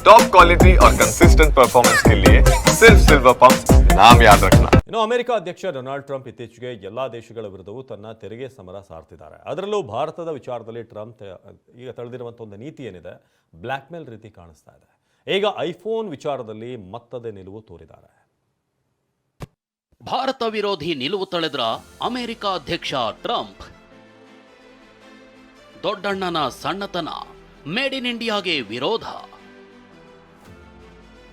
Top quality और consistent performance के लिए सिर्फ सिल्वर पंप नाम याद रखना ಇನ್ನು ಅಮೆರಿಕ ಅಧ್ಯಕ್ಷ ಡೊನಾಲ್ಡ್ ಟ್ರಂಪ್ ಇತ್ತೀಚೆಗೆ ಎಲ್ಲಾ ದೇಶಗಳ ವಿರುದ್ಧವೂ ತನ್ನ ತೆರಿಗೆ ಸಮರ ಸಾರ್ತಿದ್ದಾರೆ ಅದರಲ್ಲೂ ಭಾರತದ ವಿಚಾರದಲ್ಲಿ ಟ್ರಂಪ್ ತೆ- ಈಗ ತಳೆದಿರುವಂಥ ಒಂದು ನೀತಿ ಏನಿದೆ ಬ್ಲ್ಯಾಕ್ ಮೇಲ್ ರೀತಿ ಕಾಣಿಸ್ತಾ ಇದೆ ಈಗ ಐಫೋನ್ ವಿಚಾರದಲ್ಲಿ ಮತ್ತದೇ ನಿಲುವು ತೋರಿದ್ದಾರೆ ಭಾರತ ವಿರೋಧಿ ನಿಲುವು ತಳೆದ್ರ ಅಮೆರಿಕ ಅಧ್ಯಕ್ಷ ಟ್ರಂಪ್ ದೊಡ್ಡಣ್ಣನ ಸಣ್ಣತನ ಮೇಡ್ ಇನ್ ಇಂಡಿಯಾಗೆ ವಿರೋಧ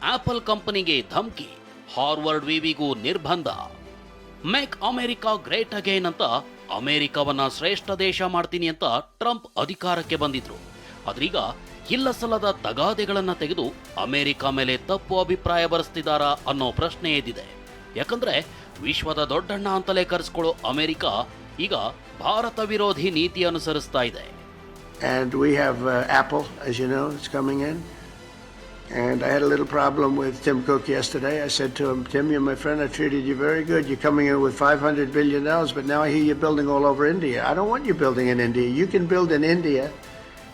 ಆಪಲ್ ಕಂಪನಿಗೆ ಧಮಕಿ ಹಾರ್ವರ್ಡ್ ವಿವಿಗೂ ನಿರ್ಬಂಧ. ಮೇಕ್ ಅಮೆರಿಕಾ ಗ್ರೇಟ್ ಅಗೇನ್ ಅಂತ ಅಮೆರಿಕವನ್ನ ಶ್ರೇಷ್ಠ ದೇಶ ಮಾಡ್ತೀನಿ ಅಂತ ಟ್ರಂಪ್ ಅಧಿಕಾರಕ್ಕೆ ಬಂದಿದ್ರು. ಆದ್ರೀಗ ಇಲ್ಲ ಸಲ್ಲದ ತಗಾದೆಗಳನ್ನ ತೆಗೆದು ಅಮೆರಿಕ ಮೇಲೆ ತಪ್ಪು ಅಭಿಪ್ರಾಯ ಬರೆಸ್ತಿದ್ದಾರಾ ಅನ್ನೋ ಪ್ರಶ್ನೆ ಎದ್ದಿದೆ. ಯಾಕಂದ್ರೆ ವಿಶ್ವದ ದೊಡ್ಡಣ್ಣ ಅಂತಲೇ ಕರೆಸ್ಕೊಳ್ಳೋ ಅಮೆರಿಕ ಈಗ ಭಾರತ ವಿರೋಧಿ ನೀತಿ ಅನುಸರಿಸ್ತಾ ಇದೆ. And I had a little problem with Tim Cook yesterday. I said to him, Tim, you're my friend. I treated you very good. You're coming in with $500 billion, but now I hear you're building all over India. I don't want you building in India. You can build in India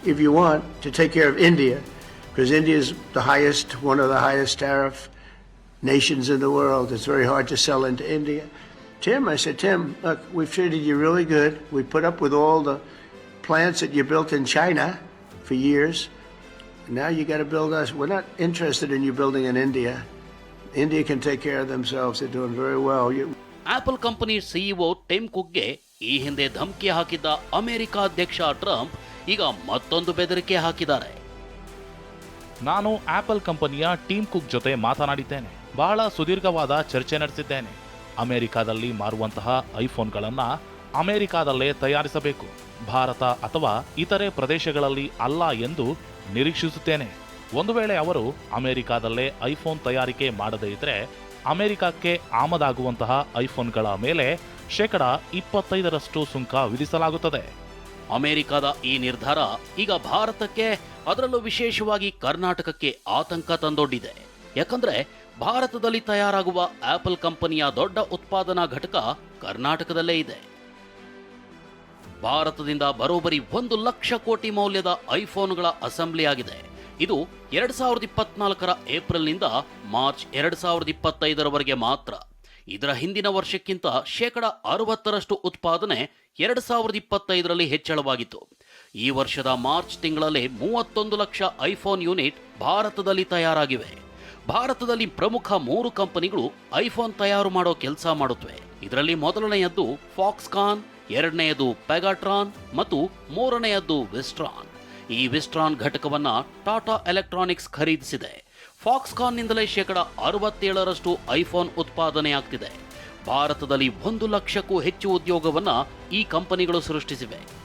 if you want to take care of India, because India is the highest, one of the highest tariff nations in the world. It's very hard to sell into India. Tim, I said, Tim, look, we've treated you really good. We put up with all the plants that you built in China for years. Now you got to build us. We're not interested in you building in India. India can take care of themselves. They're doing very well. You, Apple company CEO Tim ಕುಕ್ಗೆ ಈ ಹಿಂದೆ ಧಮಕಿ ಹಾಕಿದ್ದ America ಅಧ್ಯಕ್ಷ Trump ಈಗ ಮತ್ತೊಂದು ಬೆದರಿಕೆ ಹಾಕಿದ್ದಾರೆ ನಾನು apple ಕಂಪನಿಯ ಟೀಮ್ ಕುಕ್ ಜೊತೆ ಮಾತನಾಡಿದ್ದೇನೆ ಬಹಳ ಸುದೀರ್ಘವಾದ ಚರ್ಚೆ ನಡೆಸಿದ್ದೇನೆ ಅಮೆರಿಕಾದಲ್ಲಿ ಮಾರುವಂತಹ ಐಫೋನ್ಗಳನ್ನು ಅಮೆರಿಕಾದಲ್ಲೇ ತಯಾರಿಸಬೇಕು ಭಾರತ ಅಥವಾ ಇತರೆ ಪ್ರದೇಶಗಳಲ್ಲಿ ಅಲ್ಲ ಎಂದು ನಿರೀಕ್ಷಿಸುತ್ತೇನೆ. ಒಂದು ವೇಳೆ ಅವರು ಅಮೆರಿಕಾದಲ್ಲೇ ಐಫೋನ್ ತಯಾರಿಕೆ ಮಾಡದೇ ಇದ್ರೆ ಅಮೆರಿಕಕ್ಕೆ ಆಮದಾಗುವಂತಹ ಐಫೋನ್ಗಳ ಮೇಲೆ ಶೇಕಡ ಇಪ್ಪತ್ತೈದರಷ್ಟು ಸುಂಕ ವಿಧಿಸಲಾಗುತ್ತದೆ. ಅಮೆರಿಕದ ಈ ನಿರ್ಧಾರ ಈಗ ಭಾರತಕ್ಕೆ ಅದರಲ್ಲೂ ವಿಶೇಷವಾಗಿ ಕರ್ನಾಟಕಕ್ಕೆ ಆತಂಕ ತಂದೊಡ್ಡಿದೆ. ಯಾಕಂದ್ರೆ ಭಾರತದಲ್ಲಿ ತಯಾರಾಗುವ ಆಪಲ್ ಕಂಪನಿಯ ದೊಡ್ಡ ಉತ್ಪಾದನಾ ಘಟಕ ಕರ್ನಾಟಕದಲ್ಲೇ ಇದೆ. ಭಾರತದಿಂದ ಬರೋಬರಿ ಒಂದು ಲಕ್ಷ ಕೋಟಿ ಮೌಲ್ಯದ ಐಫೋನ್ಗಳ ಅಸೆಂಬ್ಲಿ ಆಗಿದೆ ಇದು ಎರಡ್ ಸಾವಿರದ ಇಪ್ಪತ್ನಾಲ್ಕರ ಏಪ್ರಿಲ್ನಿಂದ ಮಾರ್ಚ್ ಎರಡ್ ಸಾವಿರದ ಇಪ್ಪತ್ತೈದರವರೆಗೆ ಮಾತ್ರ. ಇದರ ಹಿಂದಿನ ವರ್ಷಕ್ಕಿಂತ ಶೇಕಡ ಅರವತ್ತರಷ್ಟು ಉತ್ಪಾದನೆ ಎರಡ್ ಸಾವಿರದ ಇಪ್ಪತ್ತೈದರಲ್ಲಿ ಹೆಚ್ಚಳವಾಗಿತ್ತು. ಈ ವರ್ಷದ ಮಾರ್ಚ್ ತಿಂಗಳಲ್ಲಿ ಮೂವತ್ತೊಂದು ಲಕ್ಷ ಐಫೋನ್ ಯೂನಿಟ್ ಭಾರತದಲ್ಲಿ ತಯಾರಾಗಿವೆ. ಭಾರತದಲ್ಲಿ ಪ್ರಮುಖ ಮೂರು ಕಂಪನಿಗಳು ಐಫೋನ್ ತಯಾರು ಮಾಡೋ ಕೆಲಸ ಮಾಡುತ್ತವೆ. ಇದರಲ್ಲಿ ಮೊದಲನೆಯದ್ದು ಫಾಕ್ಸ್ಕಾನ್ ಎರಡನೆಯದು ಪೆಗಾಟ್ರಾನ್ ಮತ್ತು ಮೂರನೆಯದು ವಿಸ್ಟ್ರಾನ್. ಈ ವಿಸ್ಟ್ರಾನ್ ಘಟಕವನ್ನ ಟಾಟಾ ಎಲೆಕ್ಟ್ರಾನಿಕ್ಸ್ ಖರೀದಿಸಿದೆ. ಫಾಕ್ಸ್ಕಾನ್ನಿಂದಲೇ ಶೇಕಡ ಅರವತ್ತೇಳರಷ್ಟು ಐಫೋನ್ ಉತ್ಪಾದನೆಯಾಗ್ತಿದೆ. ಭಾರತದಲ್ಲಿ ಒಂದು ಲಕ್ಷಕ್ಕೂ ಹೆಚ್ಚು ಉದ್ಯೋಗವನ್ನ ಈ ಕಂಪನಿಗಳು ಸೃಷ್ಟಿಸಿವೆ.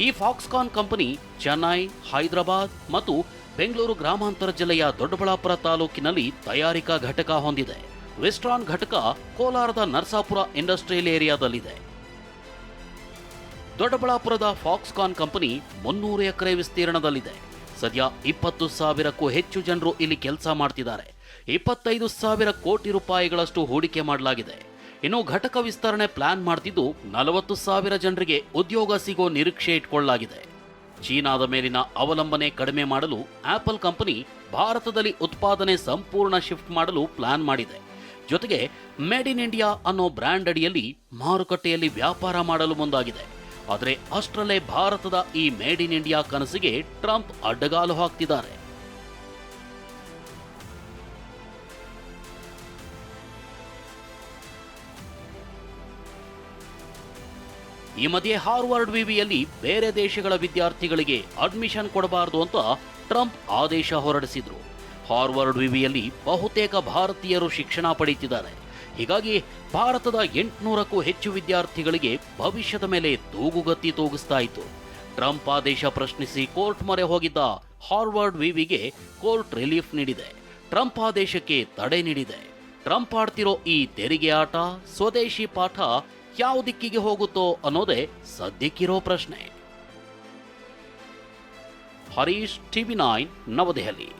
ಈ ಫಾಕ್ಸ್ಕಾನ್ ಕಂಪನಿ ಚೆನ್ನೈ, ಹೈದರಾಬಾದ್ ಮತ್ತು ಬೆಂಗಳೂರು ಗ್ರಾಮಾಂತರ ಜಿಲ್ಲೆಯ ದೊಡ್ಡಬಳ್ಳಾಪುರ ತಾಲೂಕಿನಲ್ಲಿ ತಯಾರಿಕಾ ಘಟಕ ಹೊಂದಿದೆ. ವೆಸ್ಟ್ರಾನ್ ಘಟಕ ಕೋಲಾರದ ನರಸಾಪುರ ಇಂಡಸ್ಟ್ರಿಯಲ್ ಏರಿಯಾದಲ್ಲಿದೆ. ದೊಡ್ಡಬಳ್ಳಾಪುರದ ಫಾಕ್ಸ್ಕಾನ್ ಕಂಪನಿ ಮುನ್ನೂರು ಎಕರೆ ವಿಸ್ತೀರ್ಣದಲ್ಲಿದೆ. ಸದ್ಯ ಇಪ್ಪತ್ತು ಸಾವಿರಕ್ಕೂ ಹೆಚ್ಚು ಜನರು ಇಲ್ಲಿ ಕೆಲಸ ಮಾಡ್ತಿದ್ದಾರೆ. ಇಪ್ಪತ್ತೈದು ಸಾವಿರ ಕೋಟಿ ರೂಪಾಯಿಗಳಷ್ಟು ಹೂಡಿಕೆ ಮಾಡಲಾಗಿದೆ. ಇನ್ನು ಘಟಕ ವಿಸ್ತರಣೆ ಪ್ಲಾನ್ ಮಾಡ್ತಿದ್ದು ನಲವತ್ತು ಸಾವಿರ ಜನರಿಗೆ ಉದ್ಯೋಗ ಸಿಗೋ ನಿರೀಕ್ಷೆ ಇಟ್ಕೊಳ್ಳಲಾಗಿದೆ. ಚೀನಾದ ಮೇಲಿನ ಅವಲಂಬನೆ ಕಡಿಮೆ ಮಾಡಲು ಆಪಲ್ ಕಂಪನಿ ಭಾರತದಲ್ಲಿ ಉತ್ಪಾದನೆ ಸಂಪೂರ್ಣ ಶಿಫ್ಟ್ ಮಾಡಲು ಪ್ಲಾನ್ ಮಾಡಿದೆ. ಜೊತೆಗೆ ಮೇಡ್ ಇನ್ ಇಂಡಿಯಾ ಅನ್ನೋ ಬ್ರ್ಯಾಂಡ್ ಅಡಿಯಲ್ಲಿ ಮಾರುಕಟ್ಟೆಯಲ್ಲಿ ವ್ಯಾಪಾರ ಮಾಡಲು ಮುಂದಾಗಿದೆ. ಆದರೆ ಅಷ್ಟರಲ್ಲೇ ಭಾರತದ ಈ ಮೇಡ್ ಇನ್ ಇಂಡಿಯಾ ಕನಸಿಗೆ ಟ್ರಂಪ್ ಅಡ್ಡಗಾಲು ಹಾಕ್ತಿದ್ದಾರೆ. ಈ ಮಧ್ಯೆ ಹಾರ್ವರ್ಡ್ ವಿವಿಯಲ್ಲಿ ಬೇರೆ ದೇಶಗಳ ವಿದ್ಯಾರ್ಥಿಗಳಿಗೆ ಅಡ್ಮಿಷನ್ ಕೊಡಬಾರದು ಅಂತ ಟ್ರಂಪ್ ಆದೇಶ ಹೊರಡಿಸಿದ್ರು. ಹಾರ್ವರ್ಡ್ ವಿವಿಯಲ್ಲಿ ಬಹುತೇಕ ಭಾರತೀಯರು ಶಿಕ್ಷಣ ಪಡೆಯುತ್ತಿದ್ದಾರೆ ಹೀಗಾಗಿ ಭಾರತದ ಎಂಟುನೂರಕ್ಕೂ ಹೆಚ್ಚು ವಿದ್ಯಾರ್ಥಿಗಳಿಗೆ ಭವಿಷ್ಯದ ಮೇಲೆ ತೂಗುಗತ್ತಿ ತೂಗಿಸ್ತಾ ಇತ್ತು. ಟ್ರಂಪ್ ಆದೇಶ ಪ್ರಶ್ನಿಸಿ ಕೋರ್ಟ್ ಮೊರೆ ಹೋಗಿದ್ದ ಹಾರ್ವರ್ಡ್ ವಿವಿಗೆ ಕೋರ್ಟ್ ರಿಲೀಫ್ ನೀಡಿದೆ. ಟ್ರಂಪ್ ಆದೇಶಕ್ಕೆ ತಡೆ ನೀಡಿದೆ. ಟ್ರಂಪ್ ಆಡ್ತಿರೋ ಈ ತೆರಿಗೆ ಆಟ, ಸ್ವದೇಶಿ ಪಾಠ ಯಾವ ದಿಕ್ಕಿಗೆ ಹೋಗುತ್ತೋ ಅನ್ನೋದೇ ಸದ್ಯಕ್ಕಿರೋ ಪ್ರಶ್ನೆ. Harish TV nine Navadehali.